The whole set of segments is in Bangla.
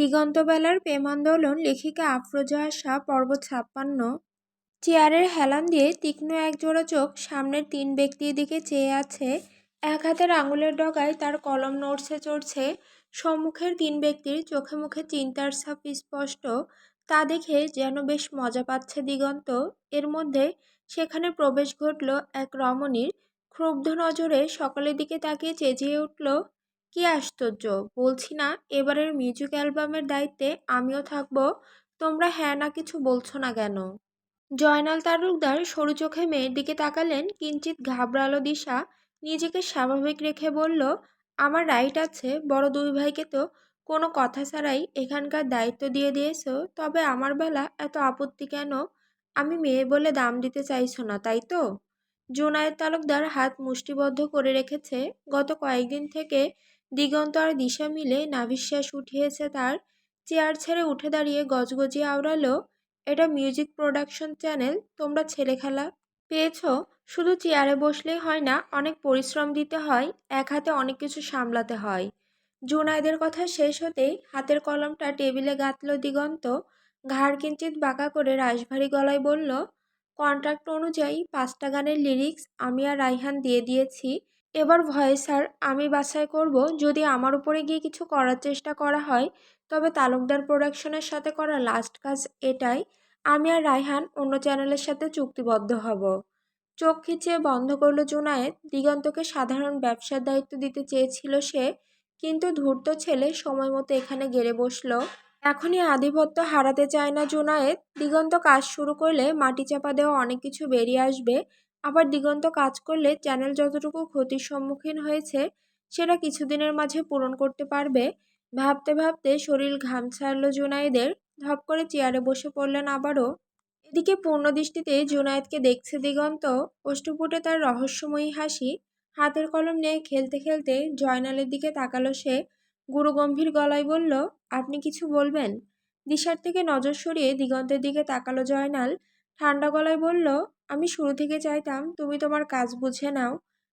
দিগন্তবেলার প্রেম আন্দোলন লেখিকা আফরোজা আশা পর্ব ছাপ্পান্ন চেয়ারের হেলান দিয়ে তীক্ষ্ণ একজোড়া চোখ সামনের তিন ব্যক্তির দিকে চেয়ে আছে। এক হাতের আঙুলের ডগায় তার কলম নড়ছে চড়ছে। সম্মুখের তিন ব্যক্তির চোখে মুখে চিন্তার ছাপ স্পষ্ট। তা দেখে যেন বেশ মজা পাচ্ছে দিগন্ত। এর মধ্যে সেখানে প্রবেশ ঘটল এক রমণীর। ক্ষুব্ধ নজরে সকলের দিকে তাকিয়ে চেঁচিয়ে উঠল কি আশ্চর্য! বলছি না, এবারের মিউজিক অ্যালবামের দায়িত্বে আমিও থাকব। তোমরা হ্যাঁ না কিছু বলছো না কেন? জয়নাল তালুকদার সরু চোখে মেয়ের দিকে তাকালেন কিঞ্চিত ঘাবড়ালো দিশা। নিজেকে স্বাভাবিক রেখে বলল, আমার রাইট আছে, বড় দুই ভাইকে তো কোনো কথা ছাড়াই এখানকার দায়িত্ব দিয়ে দিয়েছ। তবে আমার বেলা এত আপত্তি কেন? আমি মেয়ে বলে দাম দিতে চাইছো না, তাই তো? জোনায়েদ তালুকদার হাত মুষ্টিবদ্ধ করে রেখেছে। গত কয়েকদিন থেকে দিগন্ত আর দিশা মিলে নাভিশ্বাস উঠিয়েছে তার। চেয়ার ছেড়ে উঠে দাঁড়িয়ে গজগজিয়ে আওড়ালো, এটা মিউজিক প্রোডাকশন চ্যানেল, তোমরা ছেলে খেলা পেয়েছ? শুধু চেয়ারে বসলেই হয় না, অনেক পরিশ্রম দিতে হয়, এক হাতে অনেক কিছু সামলাতে হয়। জোনায়েদের কথা শেষ হতেই হাতের কলমটা টেবিলে গাঁথল দিগন্ত। ঘাড় কিঞ্চিত বাঁকা করে রাশভারী গলায় বলল, কন্ট্রাক্ট অনুযায়ী পাঁচটা গানের লিরিক্স আমি আর রাইহান দিয়ে দিয়েছি। এবার ভয়েসার আমি বাছাই করব। যদি আমার উপরে গিয়ে কিছু করার চেষ্টা করা হয়, তবে তালুকদার প্রোডাকশনের সাথে করা লাস্ট কাজ এটাই। আমি আর রায়হান অন্য চ্যানেলের সাথে চুক্তিবদ্ধ হব। চোখ খিচিয়ে বন্ধ করল জুনায়েদ। দিগন্তকে সাধারণ ব্যবসার দায়িত্ব দিতে চেয়েছিল সে, কিন্তু ধূর্ত ছেলে সময় মতো এখানে গেড়ে বসল। এখনই আধিপত্য হারাতে চায় না জুনায়েদ। দিগন্ত কাজ শুরু করলে মাটি চাপা দেওয়া অনেক কিছু বেরিয়ে আসবে। আবার দিগন্ত কাজ করলে চ্যানেল যতটুকু ক্ষতির সম্মুখীন হয়েছে, সেটা কিছুদিনের মাঝে পূরণ করতে পারবে। ভাবতে ভাবতে শরীর ঘাম ছাড়ল জুনায়েদের ধপ করে চেয়ারে বসে পড়লেন আবারও। এদিকে পূর্ণদৃষ্টিতে জুনায়েদকে দেখছে দিগন্ত। অষ্টপুটে তার রহস্যময়ী হাসি। হাতের কলম নিয়ে খেলতে খেলতে জয়নালের দিকে তাকালো সে। গুরুগম্ভীর গলায় বলল, আপনি কিছু বলবেন? দিশার থেকে নজর সরিয়ে দিগন্তের দিকে তাকালো জয়নাল। ঠান্ডা গলায় বলল আমি শুরু থেকে চাইতাম, তুমি তোমার কাজ বুঝে নাও।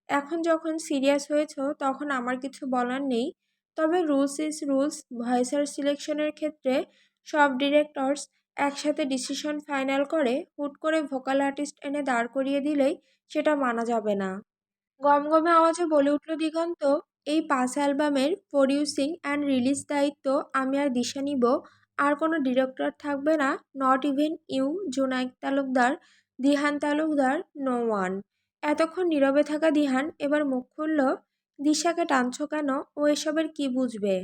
এখন যখন সিরিয়াস হয়েছ, তখন আমার কিছু বলার নেই। তবে রুলস ইজ রুলস ভয়েসার সিলেকশনের ক্ষেত্রে সব ডিরেক্টরস একসাথে ডিসিশন ফাইনাল করে, হুট করে ভোকাল আর্টিস্ট এনে দাঁড় করিয়ে দিলেই সেটা মানা যাবে না। গমগমে আওয়াজে বলে উঠল দিগন্ত, এই পাঁচ অ্যালবামের প্রডিউসিং অ্যান্ড রিলিজ দায়িত্ব আমি আর দিশা নিব। আর কোনো ডিরেক্টর থাকবে না, নট ইভেন ইউ জোনাইক তালুকদার দিহান তালুকদার নো ওয়ান এতক্ষণ নীরবে থাকা দিহান এবার মুখ খুলল, দিশাকে টানছ কেন? ও এসবের কি বুঝবে?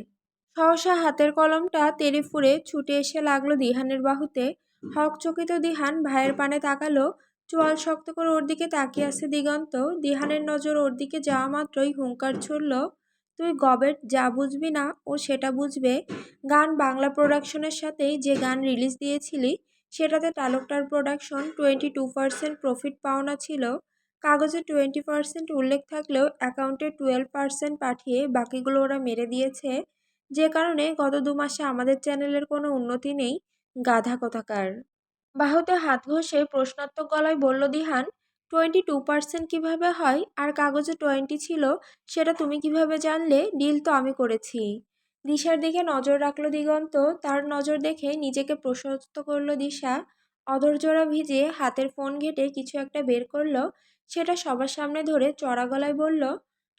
সহসা হাতের কলমটা তেড়ে ফুড়ে ছুটে এসে লাগল দিহানের বাহুতে। হকচকিত দিহান ভাইয়ের পানে তাকালো, চোয়াল শক্ত করে ওর দিকে তাকিয়ে আছে দিগন্ত। দিহানের নজর ওর দিকে যাওয়া মাত্রই হুঙ্কার ছুড়ল, তুই গবেট যা বুঝবি না, ও সেটা বুঝবে। গান বাংলা প্রোডাকশনের সাথেই যে গান রিলিজ দিয়েছিলি সেটাতে তালুকটার production twenty two percent profit পাওনা ছিল। কাগজে টোয়েন্টি পার্সেন্ট উল্লেখ থাকলেও অ্যাকাউন্টে টুয়েলভ পার্সেন্ট পাঠিয়ে বাকিগুলো ওরা মেরে দিয়েছে। যে কারণে গত দু মাসে আমাদের চ্যানেলের কোনো উন্নতি নেই। গাধা কোথাকার। বাহুতে হাত ঘষে প্রশ্নাত্মক গলায় বলল, দিহান টোয়েন্টি টু পার্সেন্ট কীভাবে হয়? আর কাগজে টোয়েন্টি ছিল, সেটা তুমি কীভাবে জানলে? ডিল তো আমি করেছি। দিশার দিকে নজর রাখল দিগন্ত। তার নজর দেখে নিজেকে প্রশস্ত করল দিশা। অধৈর্যরা ভিজিয়ে হাতের ফোন ঘেটে কিছু একটা বের করল। সেটা সবার সামনে ধরে চড়া গলায় বলল,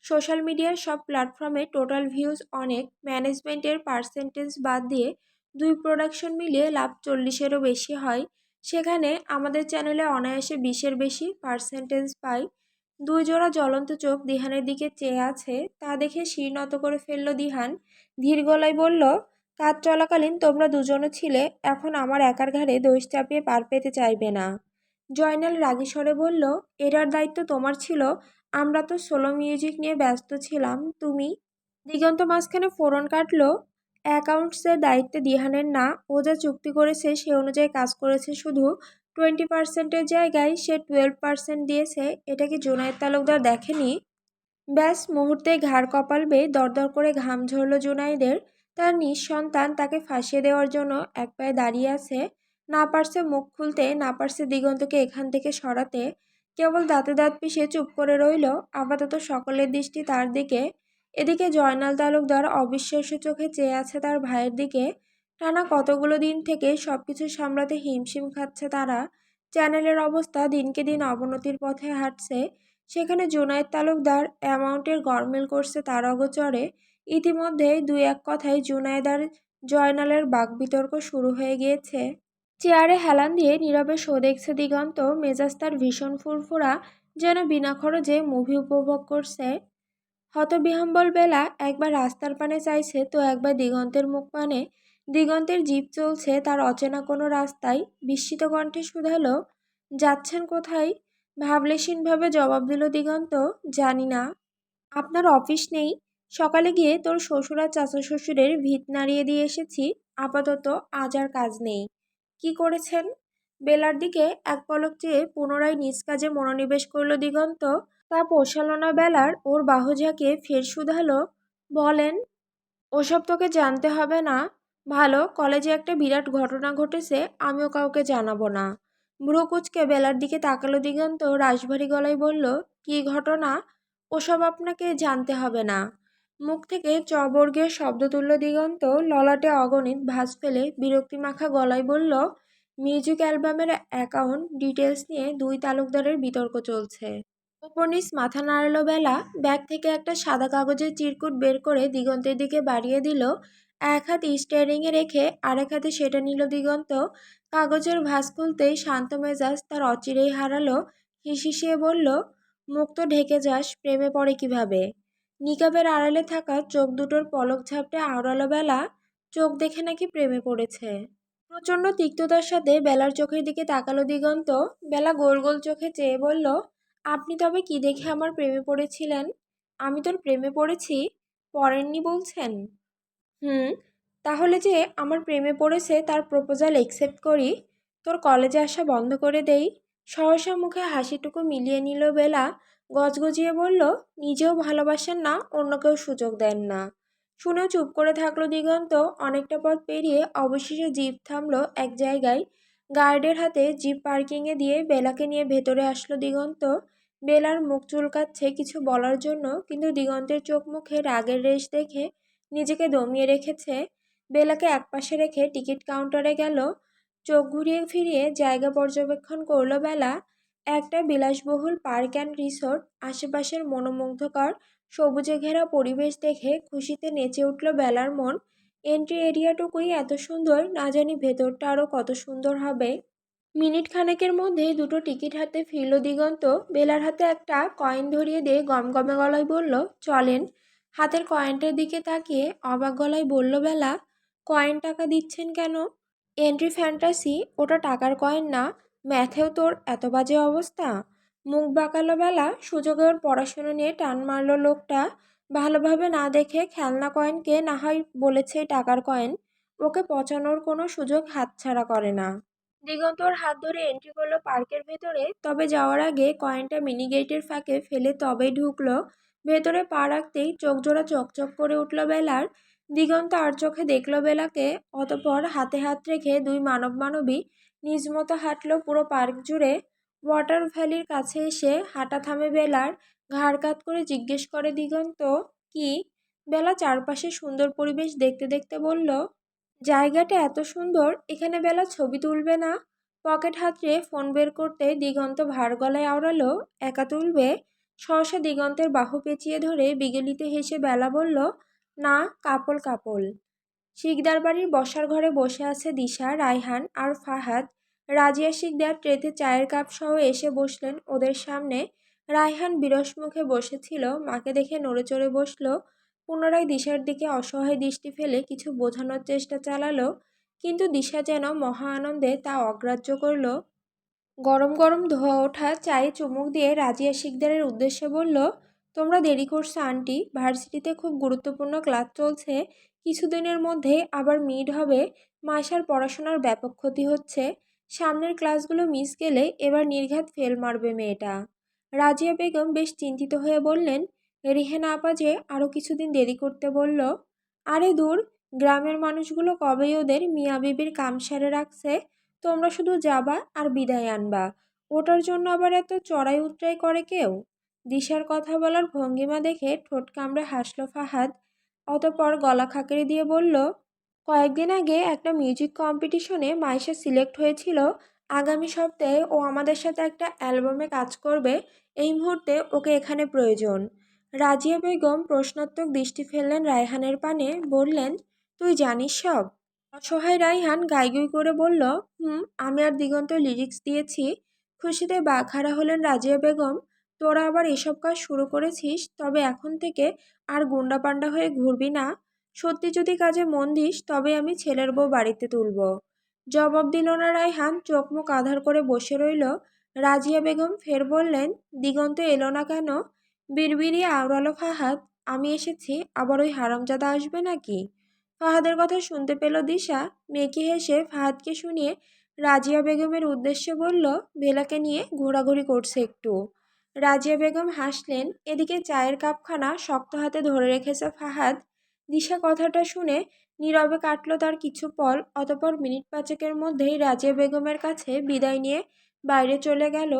সোশ্যাল মিডিয়ার সব প্ল্যাটফর্মে টোটাল ভিউজ অনেক। ম্যানেজমেন্টের পার্সেন্টেজ বাদ দিয়ে দুই প্রোডাকশন মিলিয়ে লাভ চল্লিশেরও বেশি হয়। সেখানে আমাদের চ্যানেলে অনায়াসে বিশের বেশি পার্সেন্টেজ পাই। দুই জোড়া জ্বলন্ত চোখ দিহানের দিকে চেয়ে আছে, তা দেখে শির নত করে ফেলল দিহান। ধীর গলায় বলল, কাজ চলাকালীন তোমরা দুজনও ছিলে, এখন আমার একার ঘাড়ে দোষ চাপিয়ে পার পেতে চাইবে না। জয়নাল রাগী স্বরে বলল এটার দায়িত্ব তোমার ছিল, আমরা তো সোলো মিউজিক নিয়ে ব্যস্ত ছিলাম, তুমি? দিগন্ত মাঝখানে ফোরন কাটলো, অ্যাকাউন্টসের দায়িত্বে দিহানের না, ও যা চুক্তি করেছে সে অনুযায়ী কাজ করেছে শুধু টোয়েন্টি পার্সেন্টের জায়গায় সে টুয়েলভ পার্সেন্ট দিয়েছে। এটা কি জোনায়েদ তালুকদার দেখেনি? ব্যাস মুহূর্তে ঘাড় কপাল বেয়ে দরদর করে ঘাম ঝরল জোনাইদের তার নিঃসন্তান তাকে ফাঁসিয়ে দেওয়ার জন্য এক পায়ে দাঁড়িয়ে আছে। না পারছে মুখ খুলতে, না পারছে দিগন্তকে এখান থেকে সরাতে। কেবল দাঁতে দাঁত পিষে চুপ করে রইল। আপাতত সকলের দৃষ্টি তার দিকে। এদিকে জয়নাল তালুকদার অবিশ্বাস্য চোখে চেয়ে আছে তার ভাইয়ের দিকে। টানা কতগুলো দিন থেকে সব কিছু সামলাতে হিমশিম খাচ্ছে তারা, চ্যানেলের অবস্থা দিনকে দিন অবনতির পথে হাঁটছে। সেখানে জুনায়েদ তালুকদার অ্যামাউন্টের গরমিল করছে তার অগোচরে। ইতিমধ্যে দুই এক কথায় জুনায়েদ আর জয়নালের বাকবিতর্ক শুরু হয়ে গিয়েছে। চেয়ারে হেলান দিয়ে নীরবে শো দেখছে দিগন্ত, মেজাজ তার ভীষণ ফুরফুরা, যেন বিনা খরচে মুভি উপভোগ করছে। হতবিহম্বল বেলা একবার রাস্তার পানে চাইছে, তো একবার দিগন্তের মুখ পানে। দিগন্তের জিপ চলছে, তার অচেনা কোনো রাস্তায়। বিস্মিত কণ্ঠে শুধালো, যাচ্ছেন কোথায়? ভাবলেশীনভাবে জবাব দিল দিগন্ত, জানি না। আপনার অফিস নেই? সকালে গিয়ে তোর শ্বশুর আর চাচা শ্বশুরের ভিত নাড়িয়ে দিয়ে এসেছি। আপাতত আজ আর কাজ নেই। কি করেছেন? বেলার দিকে এক পলক চেয়ে পুনরায় নিজ কাজে মনোনিবেশ করল দিগন্ত। তা পোষালো না বেলার, ওর বাহুঝাকে ফের শুধালো, বলেন, ওসব তোকে জানতে হবে না। ভালো, কলেজে একটা বিরাট ঘটনা ঘটেছে, আমিও কাউকে জানাব না। ভ্রু কুচকে বেলার দিকে তাকালো দিগন্ত রাশভারী গলায় বলল, কি ঘটনা? ওসব আপনাকে জানতে হবে না। মুখ থেকে চবর্গের শব্দ তুলল দিগন্ত, ললাটে অগণিত ভাঁজ ফেলে বিরক্তি মাখা গলায় বলল, মিউজিক অ্যালবামের অ্যাকাউন্ট ডিটেলস নিয়ে দুই তালুকদারের বিতর্ক চলছে। উপনিস মাথা নাড়ালো বেলা, ব্যাগ থেকে একটা সাদা কাগজের চিরকুট বের করে দিগন্তের দিকে বাড়িয়ে দিল এক হাত স্টিয়ারিংয়ে রেখে আরেক হাতে সেটা নিল দিগন্ত। কাগজের ভাস খুলতেই শান্ত মেজাজ তার অচিরেই হারালো। হিসিসিয়ে বলল, মুখ তো ঢেকে যাস, প্রেমে পড়ে কীভাবে? নিকাবের আড়ালে থাকা চোখ দুটোর পলক ঝাপটে আওড়ালো বেলা। চোখ দেখে নাকি প্রেমে পড়েছে। প্রচণ্ড তিক্ততার সাথে বেলার চোখের দিকে তাকালো দিগন্ত। বেলা গোল গোল চোখে চেয়ে বলল, আপনি তবে কি দেখে আমার প্রেমে পড়েছিলেন? আমি তোর প্রেমে পড়েছি, পড়েননি বলছেন? হুম, তাহলে যে আমার প্রেমে পড়েছে তার প্রপোজাল একসেপ্ট করি, তোর কলেজে আসা বন্ধ করে দেই। সহসা মুখে হাসিটুকু মিলিয়ে নিল বেলা, গজগজিয়ে বলল, নিজেও ভালোবাসেন না, অন্য কেউ সুযোগ দেন না। শুনেও চুপ করে থাকল দিগন্ত। অনেকটা পথ পেরিয়ে অবশেষে জিপ থামলো এক জায়গায়। গার্ডের হাতে জিপ পার্কিংয়ে দিয়ে বেলাকে নিয়ে ভেতরে আসলো দিগন্ত। বেলার মুখ চুলকাচ্ছে কিছু বলার জন্য, কিন্তু দিগন্তের চোখ মুখে রাগের রেশ দেখে নিজেকে দমিয়ে রেখেছে। বেলাকে একপাশে রেখে টিকিট কাউন্টারে গেল। চোখ ঘুরিয়ে ফিরিয়ে জায়গা পর্যবেক্ষণ করল বেলা। একটা বিলাসবহুল পার্ক অ্যান্ড রিসোর্ট, আশেপাশের মনোমুগ্ধকর, সবুজে ঘেরা পরিবেশ দেখে খুশিতে নেচে উঠল বেলার মন। এন্ট্রি এরিয়াটুকুই এত সুন্দর, না জানি ভেতরটা আরও কত সুন্দর হবে। মিনিট খানেকের মধ্যে দুটো টিকিট হাতে ফিরল দিগন্ত। বেলার হাতে একটা কয়েন ধরিয়ে দিয়ে গমগমে গলায় বলল, চলেন। হাতের কয়েনটার দিকে তাকিয়ে অবাক গলায় বলল, বেলা, কয়েন টাকা দিচ্ছেন কেন? এন্ট্রি ফ্যান্টাসি ওটা টাকার কয়েন না। ম্যাথেও তোর এত বাজে অবস্থা। মুখ বাঁকালো বেলা, সুযোগে ওর পড়াশুনো নিয়ে টান মারল লোকটা। ভালোভাবে না দেখে খেলনা কয়েনকে না হয় বলেছে টাকার কয়েন। ওকে পচানোর কোনো সুযোগ হাতছাড়া করে না। দিগন্তর হাত ধরে এন্ট্রি করল পার্কের ভেতরে। তবে যাওয়ার আগে কয়েনটা মিনি গেটের ফাঁকে ফেলে তবেই ঢুকলো। ভেতরে পা রাখতেই চোখ জোড়া চকচক করে উঠল বেলার। দিগন্ত আর চোখে দেখল বেলাকে, অতপর হাতে হাত রেখে দুই মানব মানবী নিজ মতো হাঁটলো পুরো পার্ক জুড়ে। ওয়াটার ভ্যালির কাছে এসে হাঁটা থামে বেলার ঘাড় কাত করে জিজ্ঞেস করে দিগন্ত, কি? বেলা চারপাশে সুন্দর পরিবেশ দেখতে দেখতে বলল, জায়গাটা এত সুন্দর, এখানে বেলা ছবি তুলবে না? পকেট হাতড়ে ফোন বের করতে দিগন্ত ভার গলায় আওড়ালো, একা তুলবে? সহসা দিগন্তের বাহু পেঁচিয়ে ধরে বিগলিতে হেসে বেলা বলল, না, কাপল কাপল। শিকদার বাড়ির বসার ঘরে বসে আছে দিশা, রায়হান আর ফাহাদ। রাজিয়া শিকদার ট্রেতে চায়ের কাপ সহ এসে বসলেন ওদের সামনে। রায়হান বিরস মুখে বসেছিল, মাকে দেখে নড়ে চড়ে বসল। পুনরায় দিশার দিকে অসহায় দৃষ্টি ফেলে কিছু বোঝানোর চেষ্টা চালালো, কিন্তু দিশা যেন মহা আনন্দে তা অগ্রাহ্য করল। গরম গরম ধোয়া ওঠা, চায়ে চুমুক দিয়ে রাজিয়া শিকদারের উদ্দেশ্যে বলল, তোমরা দেরি করছ, আন্টি। ভার্সিটিতে খুব গুরুত্বপূর্ণ ক্লাস চলছে। কিছুদিনের মধ্যে আবার মিড হবে। মাসার পড়াশোনার ব্যাপক ক্ষতি হচ্ছে। সামনের ক্লাসগুলো মিস গেলে এবার নির্ঘাত ফেল মারবে মেয়েটা। রাজিয়া বেগম বেশ চিন্তিত হয়ে বললেন, রিহেনা আপা যে আরও কিছুদিন দেরি করতে বলল, আরে দূর, গ্রামের মানুষগুলো কবেই ওদের মিয়া বিবির কাম সারে রাখছে? তোমরা শুধু যাবা আর বিদায় আনবা। ওটার জন্য আবার এত চড়াই উতরাই করে কেউ? দিশার কথা বলার ভঙ্গিমা দেখে ঠোঁট কামড়ে হাসল ফাহাদ, অতপর গলা খাঁকড়ে দিয়ে বলল, কয়েকদিন আগে একটা মিউজিক কম্পিটিশনে মাইশা সিলেক্ট হয়েছিল। আগামী সপ্তাহে ও আমাদের সাথে একটা অ্যালবামে কাজ করবে। এই মুহূর্তে ওকে এখানে প্রয়োজন। রাজিয়া বেগম প্রশ্নাত্মক দৃষ্টি ফেললেন রায়হানের পানে, বললেন, তুই জানিস সব? অসহায় রাইহান গাইগুই করে বলল, হুম, আমি আর দিগন্ত লিরিক্স দিয়েছি। খুশিতে বাঘারা হলেন রাজিয়া বেগম। তোরা আবার এসব কাজ শুরু করেছিস, তবে এখন থেকে আর গুন্ডা পান্ডা হয়ে ঘুরবি না। সত্যি যদি কাজে মন দিস, তবে আমি ছেলের বউ বাড়িতে তুলব। জবাব দিল না রায়হান, চোখ মুখ আধার করে বসে রইল। রাজিয়া বেগম ফের বললেন, দিগন্ত এলো না কেন? বিড়বিড়িয়ে আওড়ালো ফাহাদ। আমি এসেছি, আবার ওই হারামজাদা আসবে নাকি? ফাহাদের কথা শুনতে পেল দিশা। মেকি হেসে ফাহাদকে শুনিয়ে রাজিয়া বেগমের উদ্দেশ্যে বলল বেলাকে নিয়ে ঘোরাঘুরি করছে একটু। রাজিয়া বেগম হাসলেন, এদিকে চায়ের কাপখানা শক্ত হাতে ধরে রেখেছে ফাহাদ। দিশা কথাটা শুনে নীরবে কাটল তার কিছু পল, অতপর মিনিট পাঁচেকের মধ্যেই রাজিয়া বেগমের কাছে বিদায় নিয়ে বাইরে চলে গেল।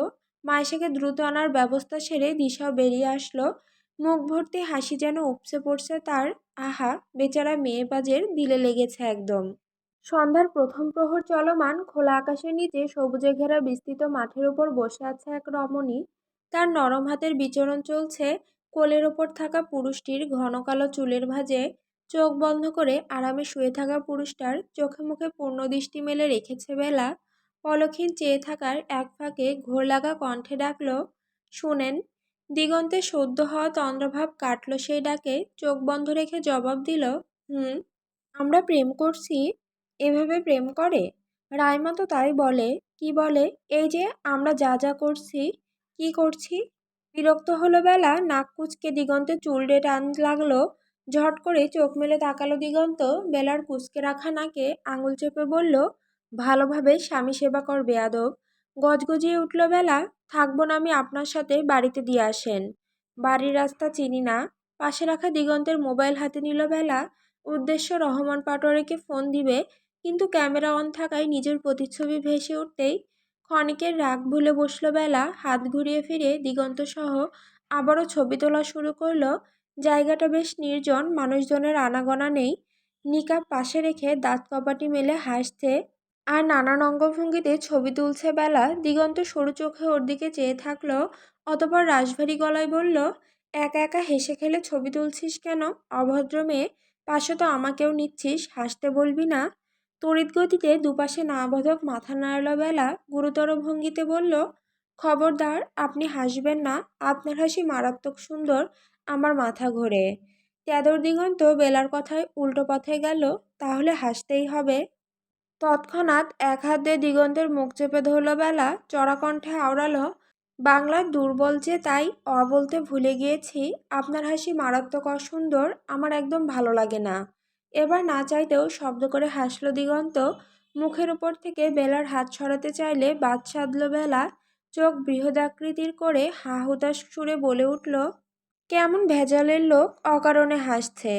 মায়েশাকে দ্রুত আনার ব্যবস্থা সেরে দিশাও বেরিয়ে আসলো। মুখ ভর্তি হাসি যেন উপসে পড়ছে তার। আহা, বেচারা মেয়ে বাজের দিলে লেগেছে একদম। সন্ধ্যার প্রথম প্রহর চলমান খোলা আকাশের নিচে সবুজে ঘেরা বিস্তৃত মাঠের ওপর বসে আছে এক রমণী। তার নরম হাতের বিচরণ চলছে, কোলের ওপর থাকা পুরুষটির ঘন কালো চুলের ভাঁজে। চোখ বন্ধ করে আরামে শুয়ে থাকা পুরুষটার চোখে মুখে পূর্ণ দৃষ্টি মেলে রেখেছে বেলা। পলক্ষীন চেয়ে থাকার এক ফাঁকে ঘোর লাগা কণ্ঠে ডাকল, শুনেন দিগন্তে সদ্য হওয়া তন্দ্রভাব কাটল সেই ডাকে, চোখ বন্ধ রেখে জবাব দিল, হুম, আমরা প্রেম করছি, এভাবে প্রেম করে? রায়মা তো তাই বলে, কি বলে? এই যে আমরা যা যা করছি, কি করছি? বিরক্ত হলো বেলা, নাক কুচকে দিগন্তে চুলড়ে টান লাগল, ঝট করে চোখ মেলে তাকালো দিগন্ত, বেলার কুচকে রাখা নাকে আঙুল চেপে বলল, ভালোভাবে স্বামী সেবা কর বেয়াদব। গজগজিয়ে উঠল বেলা, থাকব না আমি আপনার সাথে বাড়িতে দিয়ে আসেন। বাড়ির রাস্তা চিনি না। পাশে রাখা দিগন্তের মোবাইল হাতে নিল বেলা, উদ্দেশ্য রহমান পাটোয়ারিকে ফোন দিবে, কিন্তু ক্যামেরা অন থাকায় নিজের প্রতিচ্ছবি ভেসে উঠতেই ক্ষণিকের রাগ ভুলে বসল বেলা, হাত ঘুরিয়ে ফিরে দিগন্ত সহ আবারও ছবি তোলা শুরু করল। জায়গাটা বেশ নির্জন, মানুষজনের আনাগোনা নেই। নিকাব পাশে রেখে দাঁত কপাটি মেলে হাসছে আর নানান অঙ্গভঙ্গিতে ছবি তুলছে বেলা, দিগন্ত সরু চোখে ওর দিকে চেয়ে থাকল, অতপর রাশভারী গলায় বলল, একা একা হেসে খেলে ছবি তুলছিস কেন? অভদ্র মেয়ে, পাশে তো আমাকেও নিচ্ছিস, হাসতে বলবি না? তড়িৎ গতিতে দুপাশে না বোধক মাথা নাড়ল বেলা, গুরুতর ভঙ্গিতে বলল, খবরদার, আপনি হাসবেন না, আপনার হাসি মারাত্মক সুন্দর, আমার মাথা ঘোরে। তেদর দিগন্ত বেলার কথায় উল্টো পথে গেল, তাহলে হাসতেই হবে। তৎক্ষণাৎ এক হাত দিয়ে দিগন্তের মুখ চেপে ধরল বেলা, চড়াকণ্ঠে আওড়ালো, বাংলার দুর্বল যে তাই অ বলতে ভুলে গিয়েছি, আপনার হাসি মারাত্মক অসুন্দর, আমার একদম ভালো লাগে না। এবার না চাইতেও শব্দ করে হাসলো দিগন্ত, মুখের উপর থেকে বেলার হাত সরাতে চাইলে বাদ সাধল বেলা, চোখ বৃহদাকৃতির করে হা হুতাশ সুরে বলে উঠল, কেমন ভেজালের লোক অকারণে হাসছে।